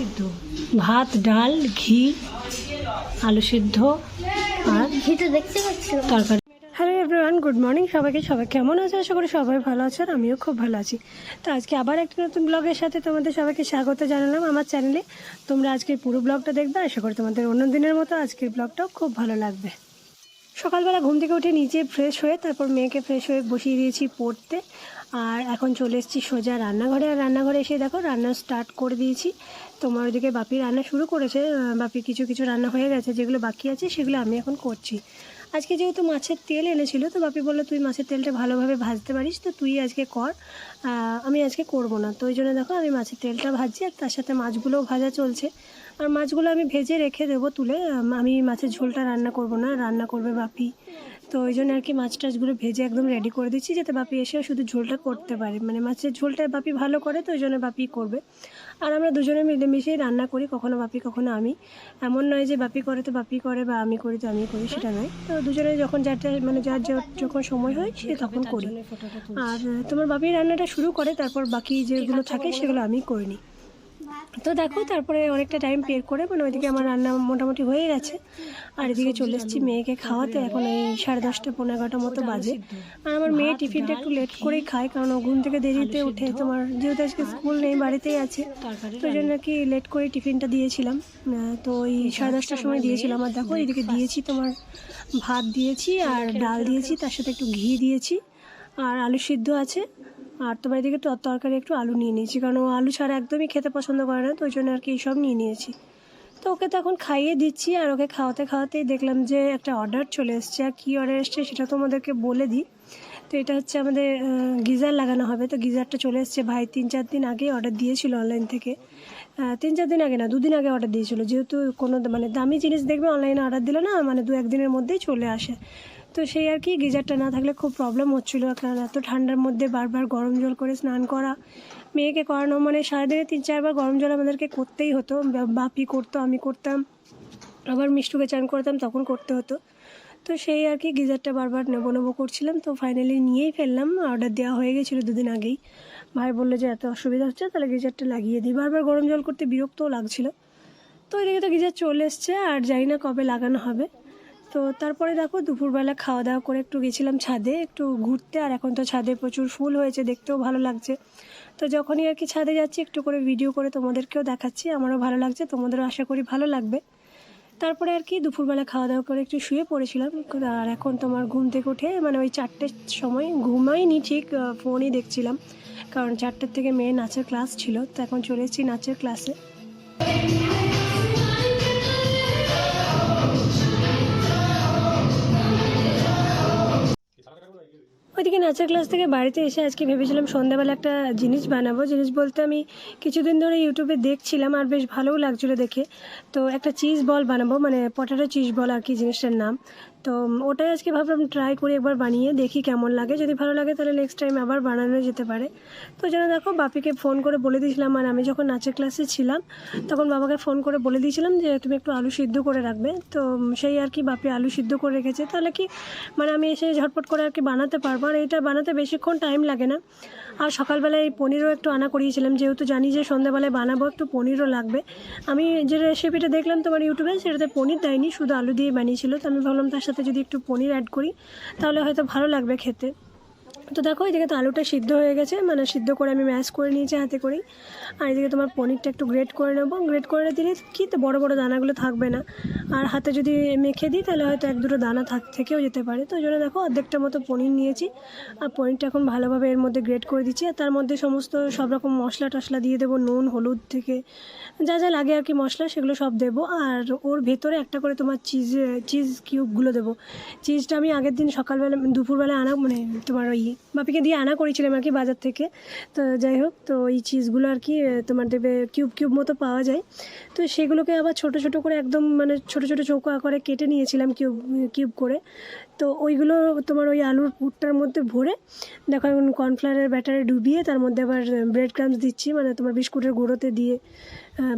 সিদ্ধ। ভাত ডাল ঘি আলু সিদ্ধ আর ঘিটা দেখতে পাচ্ছিলাম। তরকারি। হ্যালো এভরিওয়ান গুড মর্নিং সবাইকে সবাই কেমন আছে? আশা করি সবাই ভালো আছে আর আমিও খুব ভালো আছি। তো আজকে আবার একটা নতুন ব্লগের সাথে তোমাদের সবাইকে স্বাগত জানালাম আমার চ্যানেলে তোমরা আজকে পুরো ব্লগটা দেখবে আশা করি তোমাদের অন্য দিনের মতো আজকের ব্লগটাও খুব ভালো লাগবে। সকালবেলা ঘুম থেকে উঠে নিজে ফ্রেশ হয়ে তারপর মেয়েকে ফ্রেশ হয়ে বসিয়ে দিয়েছি পড়তে। আর এখন চলে এসেছি সোজা রান্নাঘরে। আর রান্নাঘরে এসে দেখো রান্না স্টার্ট করে দিয়েছি। তোমার ওদিকে বাপি রান্না শুরু করেছে। বাপি কিছু কিছু রান্না হয়ে গেছে, যেগুলো বাকি আছে সেগুলো আমি এখন করছি। আজকে যেহেতু মাছের তেল এনেছিল, তো বাপি বলল, তুই মাছের তেলটা ভালোভাবে ভাজতে পারিস, তো তুই আজকে কর। আমি আজকে করব না। তো ওই জন্য দেখো আমি মাছের তেলটা ভাজছি, আর তার সাথে মাছগুলোও ভাজা চলছে। আর মাছগুলো আমি ভেজে রেখে দেবো তুলে। আমি মাছের ঝোলটা রান্না করব না, রান্না করবে বাপি। তো ওই জন্য আর কি মাছ টাছগুলো ভেজে একদম রেডি করে দিচ্ছি যাতে বাপি এসে শুধু ঝোলটা করতে পারে। মানে মাছের ঝোলটা বাপি ভালো করে, তো ওই জন্য বাপি করবে। আর আমরা দুজনে মিলেমিশেই রান্না করি, কখনো বাপি, কখনো আমি। এমন নয় যে বাপি করে তো বাপি করে বা আমি করি তো আমি করি, সেটা নয়। তো দুজনে যখন যারটা মানে যার যখন সময় হয়, সে তখন করি। আর তোমার বাপি রান্নাটা শুরু করে, তারপর বাকি যেগুলো থাকে, সেগুলো আমি করে নিই। তো দেখো, তারপরে অনেকটা টাইম পের করে মানে ওইদিকে আমার রান্না মোটামুটি হয়ে গেছে। আর এদিকে চলে এসেছি মেয়েকে খাওয়াতে, এখন এই সাড়ে দশটা পনেরো এগারোটা মতো বাজে। আর আমার মেয়ে টিফিনটা একটু লেট করেই খায়, কারণ ও ঘুম থেকে দেরিতে উঠে, তোমার যেহেতু আজকে স্কুল নেই, বাড়িতেই আছে। তো ওই জন্য কি লেট করে টিফিনটা দিয়েছিলাম। তো ওই সাড়ে দশটার সময় দিয়েছিলাম। আর দেখো, এদিকে দিয়েছি তোমার ভাত দিয়েছি আর ডাল দিয়েছি, তার সাথে একটু ঘি দিয়েছি। আর আলু সিদ্ধ আছে। আর তোমার এদিকে তর- তরকারি একটু আলু নিয়ে নিয়েছি, কারণ ও আলু ছাড়া একদমই খেতে পছন্দ করে না, তো ওই জন্য আর কি সব নিয়ে নিয়েছি। তো ওকে তো এখন খাইয়ে দিচ্ছি, আর ওকে খাওয়াতে খাওয়াতেই দেখলাম যে একটা অর্ডার চলে এসছে, আর কী অর্ডার এসছে সেটা তোমাদেরকে বলে দিই। তো এটা হচ্ছে আমাদের গিজার লাগানো হবে, তো গিজারটা চলে এসছে। ভাই তিন চার দিন আগে অর্ডার দিয়েছিল অনলাইন থেকে। তিন চার দিন আগে না, দুদিন আগে অর্ডার দিয়েছিল, যেহেতু কোনো মানে দামি জিনিস দেখবে অনলাইনে অর্ডার দিলে না মানে দু একদিনের মধ্যেই চলে আসে। তো সেই আর কি, গিজারটা না থাকলে খুব প্রবলেম হচ্ছিল, কারণ এত ঠান্ডার মধ্যে বারবার গরম জল করে স্নান করা। মেয়েকে করানো মানে সারাদিনে তিন চারবার গরম জল আমাদেরকে করতেই হতো বাপি করতো, আমি করতাম। আবার মিষ্টুকে চান করতাম, তখন করতে হতো। তো সেই আর কি, গিজারটা বারবার নেব নেব করছিলাম, তো ফাইনালি নিয়েই ফেললাম অর্ডার দেওয়া হয়ে গেছিল দুদিন আগেই। ভাই বলল যে, এত অসুবিধা হচ্ছে, তাহলে গিজারটা লাগিয়ে দিই। বারবার গরম জল করতে বিরক্তও লাগছিল। তো এদিকে তো গিজার চলে এসছে, আর জানি না কবে লাগানো হবে। তো তারপরে দেখো দুপুরবেলা খাওয়া দাওয়া করে একটু গেছিলাম ছাদে, একটু ঘুরতে। আর এখন তো ছাদে প্রচুর ফুল হয়েছে, দেখতেও ভালো লাগছে। তো যখনই আর কি ছাদে যাচ্ছি, একটু করে ভিডিও করে তোমাদেরকেও দেখাচ্ছি। আমারও ভালো লাগছে, তোমাদেরও আশা করি ভালো লাগবে। তারপরে আর কি দুপুরবেলা খাওয়া দাওয়া করে একটু শুয়ে পড়েছিলাম। আর এখন তোমার ঘুম থেকে উঠে মানে ওই চারটের সময় ঘুমাইনি ঠিক ফোনই দেখছিলাম। কারণ চারটের থেকে মেয়ে নাচের ক্লাস ছিল। তো এখন চলে এসেছি নাচের ক্লাসে ওইদিকে নাচের ক্লাস থেকে বাড়িতে এসে আজকে ভেবেছিলাম সন্ধ্যাবেলা একটা জিনিস বানাবো। জিনিস বলতে আমি কিছুদিন ধরে ইউটিউবে দেখছিলাম আর বেশ ভালোও লাগছিল দেখে। তো একটা চিজ বল বানাবো মানে পটাটো চিজ বল আর কি জিনিসটার নাম। তো ওটাই আজকে ভাবলাম ট্রাই করি একবার বানিয়ে দেখি কেমন লাগে। যদি ভালো লাগে তাহলে নেক্সট টাইম আবার বানানো যেতে পারে। তো যেন দেখো, বাপিকে ফোন করে বলে দিয়েছিলাম আর আমি যখন নাচের ক্লাসে ছিলাম, তখন বাবাকে ফোন করে বলে দিয়েছিলাম যে তুমি একটু আলু সিদ্ধ করে রাখবে। তো সেই আর কি বাপি আলু সিদ্ধ করে রেখেছে। তাহলে কি মানে আমি এসে ঝটপট করে আর কি বানাতে পারব। আর এটা বানাতে বেশিক্ষণ টাইম লাগে না। আর সকালবেলায় এই পনিরও একটু আনা করিয়েছিলাম, যেহেতু জানি যে সন্ধ্যাবেলায় বানাবো, একটু পনিরও লাগবে। আমি যে রেসিপিটা দেখলাম তোমার ইউটিউবে, সেটাতে পনির দেয়নি, শুধু আলু দিয়ে বানিয়েছিল। তো আমি ভাবলাম তার সাথে যদি একটু পনির অ্যাড করি, তাহলে হয়তো ভালো লাগবে খেতে। তো দেখো এদিকে তো আলুটা সিদ্ধ হয়ে গেছে। মানে সিদ্ধ করে আমি ম্যাশ করে নিয়েছি হাতে করেই। আর এদিকে তোমার পনিরটা একটু গ্রেট করে নেব। গ্রেট করে দিলে কি তো বড় বড় দানাগুলো থাকবে না। আর হাতে যদি মেখে দিই, তাহলে হয়তো এক দুটো দানা থাক থেকেও যেতে পারে। তো ওই জন্য দেখো, অর্ধেকটা মতো পনির নিয়েছি। আর পনিরটা এখন ভালোভাবে এর মধ্যে গ্রেট করে দিচ্ছি। আর তার মধ্যে সমস্ত সব রকম মশলা টশলা দিয়ে দেবো, নুন, হলুদ থেকে। যা যা লাগে আর কি মশলা, সেগুলো সব দেবো। আর ওর ভেতরে একটা করে তোমার চিজ চিজ কিউবগুলো দেবো। চিজটা আমি আগের দিন সকালবেলা, দুপুরবেলা আনা মানে তোমার ওই বাপিকে দিয়ে আনা করেছিলাম আর কি বাজার থেকে। তো যাই হোক, তো ওই চিজগুলো আর কি তোমার দেবে কিউব কিউব মতো পাওয়া যায়। তো সেগুলোকে আবার ছোট ছোট করে একদম মানে ছোট ছোট চৌকো আকারে কেটে নিয়েছিলাম কিউব কিউব করে। তো ওইগুলো তোমার ওই আলুর পুরটার মধ্যে ভরে, দেখো এখন কর্নফ্লাওয়ারের ব্যাটারে ডুবিয়ে তার মধ্যে আবার ব্রেড ক্রামস দিচ্ছি মানে তোমার বিস্কুটের গুঁড়োতে দিয়ে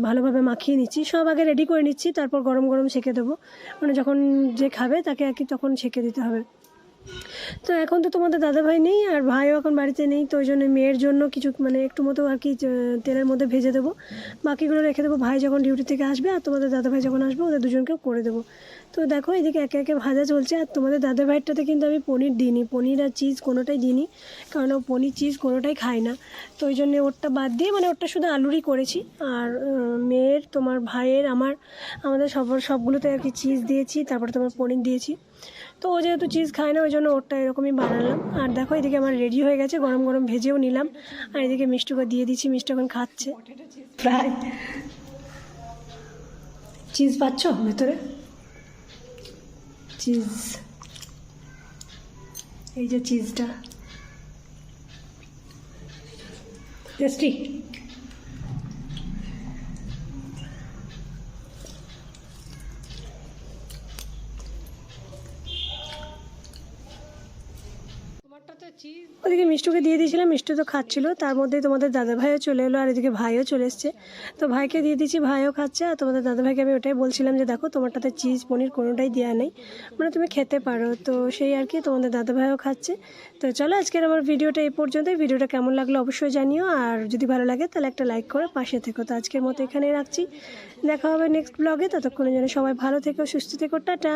ভালোভাবে মাখিয়ে নিচ্ছি। সব আগে রেডি করে নিচ্ছি, তারপর গরম গরম সেঁকে দেবো। মানে যখন যে খাবে তাকে আর কি তখন সেঁকে দিতে হবে। তো এখন তো তোমাদের দাদাভাই নেই আর ভাইও এখন বাড়িতে নেই, তো ওই জন্য মেয়ের জন্য কিছু মানে একটু মতো আর কি তেলের মধ্যে ভেজে দেবো। বাকিগুলো রেখে দেবো, ভাই যখন ডিউটি থেকে আসবে আর তোমাদের দাদাভাই যখন আসবে, ওদের দুজনকেও করে দেবো। তো দেখো, এদিকে একে একে ভাজা চলছে আর তোমাদের দাদাভাইটাতে কিন্তু আমি পনির দিইনি। পনির আর চিজ কোনোটাই দিইনি, কারণ ও পনির চিজ কোনোটাই খায় না। তো ওই জন্য ওরটা বাদ দিয়ে মানে ওরটা শুধু আলুরই করেছি। আর মেয়ের, তোমার ভাইয়ের, আমার, আমাদের সব, সবগুলোতে আর কি চিজ দিয়েছি, তারপরে তোমার পনির দিয়েছি। তো ও যেহেতু চিজ খায় না, ওই জন্য ওরটা এরকমই বানালাম। আর দেখো, এদিকে আমার রেডি হয়ে গেছে, গরম গরম ভেজেও নিলাম। আর এদিকে মিষ্টুকে দিয়ে দিচ্ছি মিষ্টি এখন খাচ্ছে। প্রায় চিজ পাচ্ছ ভেতরে? চিজ। এই যে চিজটা। টেস্টি। ওদিকে মিষ্টুকে দিয়ে দিয়েছিলাম, মিষ্টু তো খাচ্ছিল, তার মধ্যে তোমাদের দাদা ভাইও চলে এলো আর এদিকে ভাইও চলে এসছে। তো ভাইকে দিয়ে দিচ্ছি ভাইও খাচ্ছে আর তোমাদের দাদা ভাইকে আমি ওটাই বলছিলাম যে, দেখো, তোমারটাতে চিজ পনির কোনোটাই দেওয়া নেই। মানে তুমি খেতে পারো। তো সেই আর কি, তোমাদের দাদা ভাইও খাচ্ছে। তো চলো, আজকের আমার ভিডিওটা এই পর্যন্তই। ভিডিওটা কেমন লাগল অবশ্যই জানিও। আর যদি ভালো লাগে, তাহলে একটা লাইক করে পাশে থেকো। তো আজকের মতো এখানেই রাখছি। দেখা হবে নেক্সট ব্লগে। ততক্ষণে যেন সবাই ভালো থেকো, সুস্থ থেকো। টাটা।